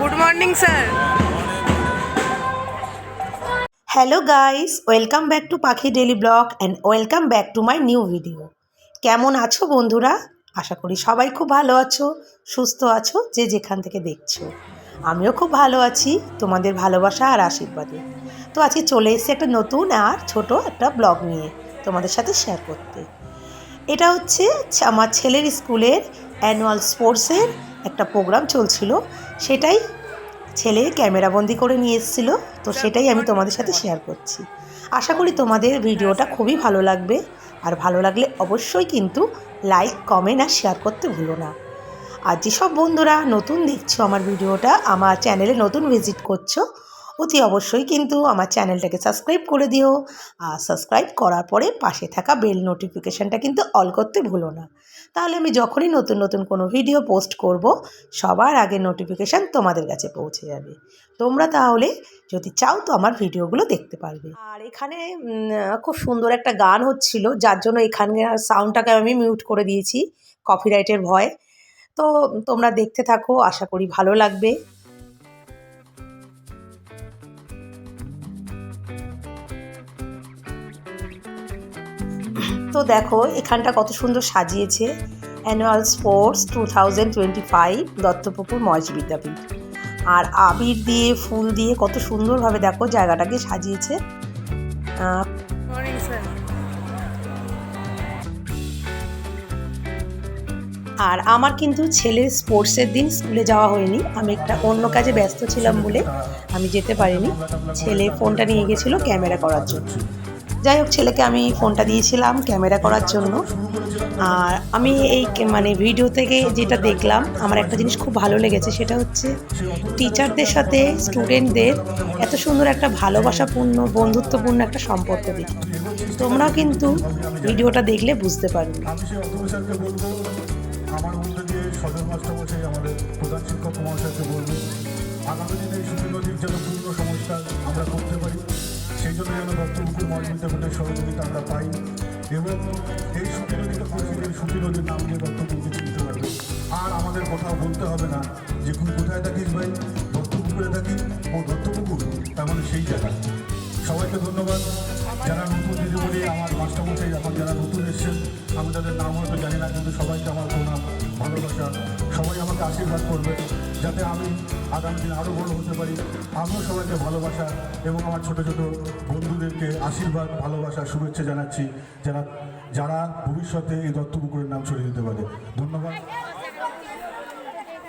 Good morning sir Hello guys, welcome back to Pakhi daily vlog and welcome back to my new video. কেমন আছো বন্ধুরা? আশা করি সবাই খুব ভালো আছো, সুস্থ আছো, যে যেখান থেকে দেখছ। আমিও খুব ভালো আছি, তোমাদের ভালোবাসা আর আশীর্বাদে। তো আজকে চলে এসেছি একটা নতুন আর ছোট একটা ব্লগ নিয়ে তোমাদের সাথে শেয়ার করতে। এটা হচ্ছে আমার ছেলের স্কুলের অ্যানুয়াল স্পোর্টসের একটা প্রোগ্রাম চলছিল। সেটাই ছেলে ক্যামেরাবন্দি করে নিয়ে এসেছিল তো সেটাই আমি তোমাদের সাথে শেয়ার করছি। আশা করি তোমাদের ভিডিওটা খুবই ভালো লাগবে আর ভালো লাগলে অবশ্যই কিন্তু লাইক কমেন্ট আর শেয়ার করতে ভুলো না। আর যেসব বন্ধুরা নতুন দেখছ আমার ভিডিওটা আমার চ্যানেলে নতুন ভিজিট করছ অতি অবশ্যই কিন্তু আমার চ্যানেলটাকে সাবস্ক্রাইব করে দিও। আর সাবস্ক্রাইব করার পরে পাশে থাকা বেল নোটিফিকেশানটা কিন্তু অল করতে ভুলো না। তাহলে আমি যখনই নতুন নতুন কোনো ভিডিও পোস্ট করব, সবার আগে নোটিফিকেশান তোমাদের কাছে পৌঁছে যাবে। তোমরা তাহলে যদি চাও তো আমার ভিডিওগুলো দেখতে পারবে। আর এখানে খুব সুন্দর একটা গান হচ্ছিল, যার জন্য এখানে সাউন্ডটাকে আমি মিউট করে দিয়েছি, কপিরাইটের ভয়। তো তোমরা দেখতে থাকো, আশা করি ভালো লাগবে। তো দেখো এখানটা কত সুন্দর সাজিয়েছে। Annual sports two thousand twenty five Duttapukur Mahesh Vidyapith. আর আবির দিয়ে ফুল দিয়ে কত সুন্দরভাবে দেখো জায়গাটাকে সাজিয়েছে। আর আমার কিন্তু ছেলের স্পোর্টসের দিন স্কুলে যাওয়া হয়নি। আমি একটা অন্য কাজে ব্যস্ত ছিলাম বলে আমি যেতে পারিনি। ছেলে ফোনটা নিয়ে গেছিল ক্যামেরা করার জন্য। যাই হোক, ছেলেকে আমি ফোনটা দিয়েছিলাম ক্যামেরা করার জন্য। আর আমি এই মানে ভিডিও থেকে যেটা দেখলাম, আমার একটা জিনিস খুব ভালো লেগেছে, সেটা হচ্ছে টিচারদের সাথে স্টুডেন্টদের এত সুন্দর একটা ভালোবাসাপূর্ণ, বন্ধুত্বপূর্ণ একটা সম্পর্ক দেখি তোমরাও কিন্তু ভিডিওটা দেখলে বুঝতে পারবে। আগামী দিনে যেন পূর্ণ আমরা করতে পারি। সেই জন্য যেন দত্তপুকুর মহাবিদ্যাপীঠের সহযোগিতা আমরা পাই এবং এই পরিচিতির সুখী নদীর নাম দিয়ে দত্তপুকুরকে চিনতে পারবে। আর আমাদের কোথাও বলতে হবে না যে কোথায় থাকিস ভাই দত্তপুকুরে থাকি ও দত্তপুকুর তার মানে সেই জায়গা সবাইকে ধন্যবাদ। যারা নতুন দিদিমণি আমার মাস্টারমশাই এখন যারা নতুন এসেছেন, আমি তাদের নাম হয়তো জানি না, কিন্তু সবাইকে আমার প্রণাম। আমাকে আশীর্বাদ করবে যাতে আমি আগামী দিন আরও বড় হতে পারি। আমিও সবাইকে ভালোবাসা এবং আমার ছোট ছোট বন্ধুদেরকে আশীর্বাদ ভালোবাসা শুভেচ্ছা জানাচ্ছি যারা যারা ভবিষ্যতে এই দত্তপুকুরের নাম ছড়িয়ে দিতে পারে। ধন্যবাদ।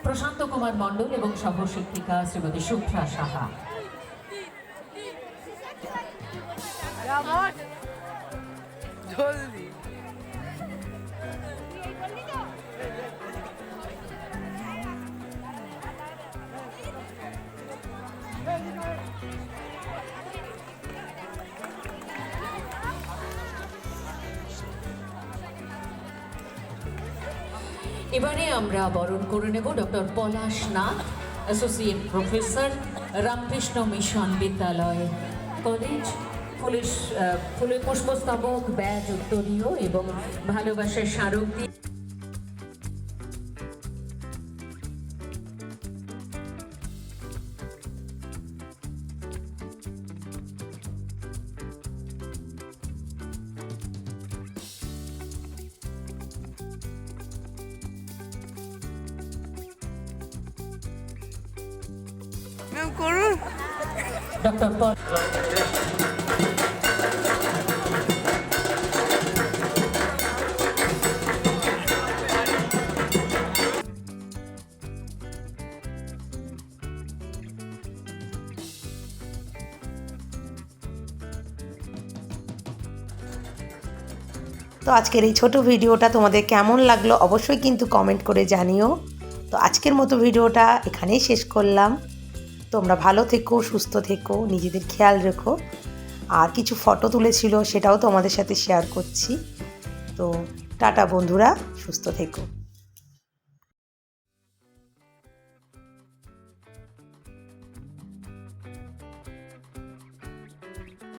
প্রশান্ত কুমার মণ্ডল এবং সহশিক্ষিকা শ্রীমতী শুভ্রা সাহা। জলদি। এবারে আমরা বরণ করে নেব doctor Palash Nath, associate professor, Ramakrishna Mission Vidyalaya college, police ফুলে পুষ্পস্তবক, ব্যাজ উত্তরীয় এবং ভালোবাসার স্মারক। দিয়ে করুন তো আজকের এই ছোট ভিডিওটা তোমাদের কেমন লাগল অবশ্যই কিন্তু কমেন্ট করে জানিও। তো আজকের মতো ভিডিওটা এখানেই শেষ করলাম। তোমরা ভালো থেকো, সুস্থ থেকো, নিজেদের খেয়াল রেখো। আর কিছু ফটো তুলেছিল সেটাও তোমাদের সাথে শেয়ার করছি। তো টাটা বন্ধুরা, সুস্থ থেকো।